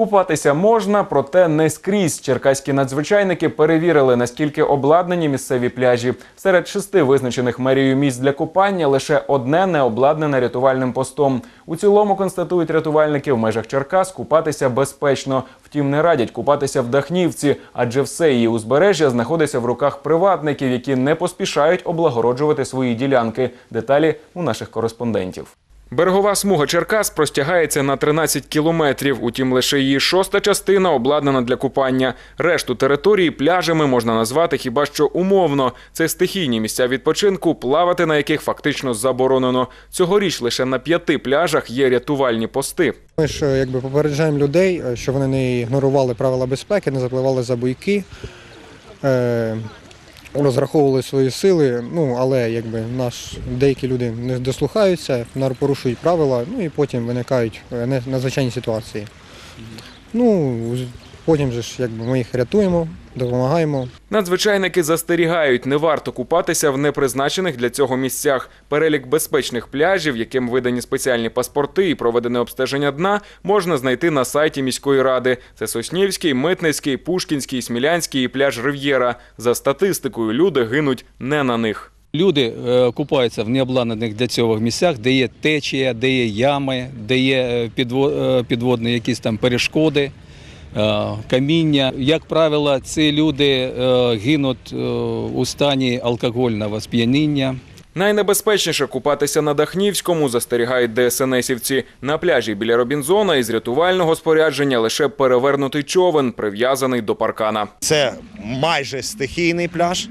Купатися можна, проте не скрізь. Черкаські надзвичайники перевірили, наскільки обладнані місцеві пляжі. Серед шести визначених мерією місць для купання лише одне не обладнане рятувальним постом. У цілому констатують рятувальники в межах Черкас купатися безпечно. Втім, не радять купатися в Дахнівці, адже все її узбережжя знаходиться в руках приватників, які не поспішають облагороджувати свої ділянки. Деталі у наших кореспондентів. Берегова смуга Черкас простягається на 13 кілометрів. Утім, лише її шоста частина обладнана для купання. Решту території пляжами можна назвати хіба що умовно. Це стихійні місця відпочинку, плавати на яких фактично заборонено. Цьогоріч лише на п'яти пляжах є рятувальні пости. Ми ж якби попереджаємо людей, е, щоб вони не ігнорували правила безпеки, не запливали за буйки, е, розраховували свої сили. Ну але якби наш деякі люди не дослухаються, порушують правила, ну і потім виникають е, надзвичайні ситуації. Ну потім же ж якби ми їх рятуємо, допомагаємо. Надзвичайники застерігають, не варто купатися в непризначених для цього місцях. Перелік безпечних пляжів, яким видані спеціальні паспорти і проведене обстеження дна, можна знайти на сайті міської ради. Це Соснівський, Митницький, Пушкінський, Смілянський і пляж Рив'єра. За статистикою, люди гинуть не на них. Люди е, купаються в необладнаних для цього місцях, де є течія, де є ями, де є е, е, підводні якісь там перешкоди, каміння. Як правило, ці люди е, гинуть е, у стані алкогольного сп'яніння. Найнебезпечніше купатися на Дахнівському, застерігають ДСНСівці. На пляжі біля Робінзона із рятувального спорядження лише перевернутий човен, прив'язаний до паркана. Це майже стихійний пляж,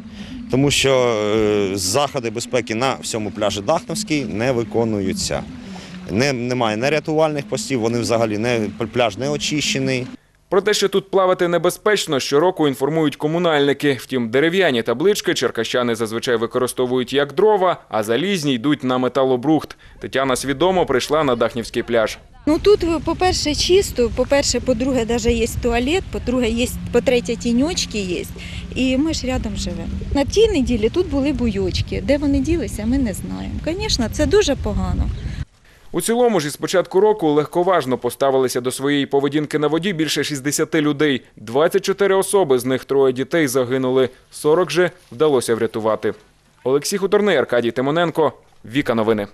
тому що е, заходи безпеки на всьому пляжі Дахновський не виконуються. Не, немає не рятувальних постів, вони взагалі не пляж не очищений. Про те, що тут плавати небезпечно, щороку інформують комунальники. Втім, дерев'яні таблички черкащани зазвичай використовують як дрова, а залізні йдуть на металобрухт. Тетяна свідомо прийшла на Дахнівський пляж. Ну тут, по-перше, чисто, по-перше, по-друге, навіть є туалет, по-друге, є, по-третє, тіньочки є. І ми ж рядом живемо. На тій неділі тут були буйочки. Де вони ділися, ми не знаємо. Звісно, це дуже погано. У цілому ж із початку року легковажно поставилися до своєї поведінки на воді більше 60 людей. 24 особи, з них троє дітей загинули. 40 же вдалося врятувати. Олексій Хуторний, Аркадій Тимоненко. Віка новини.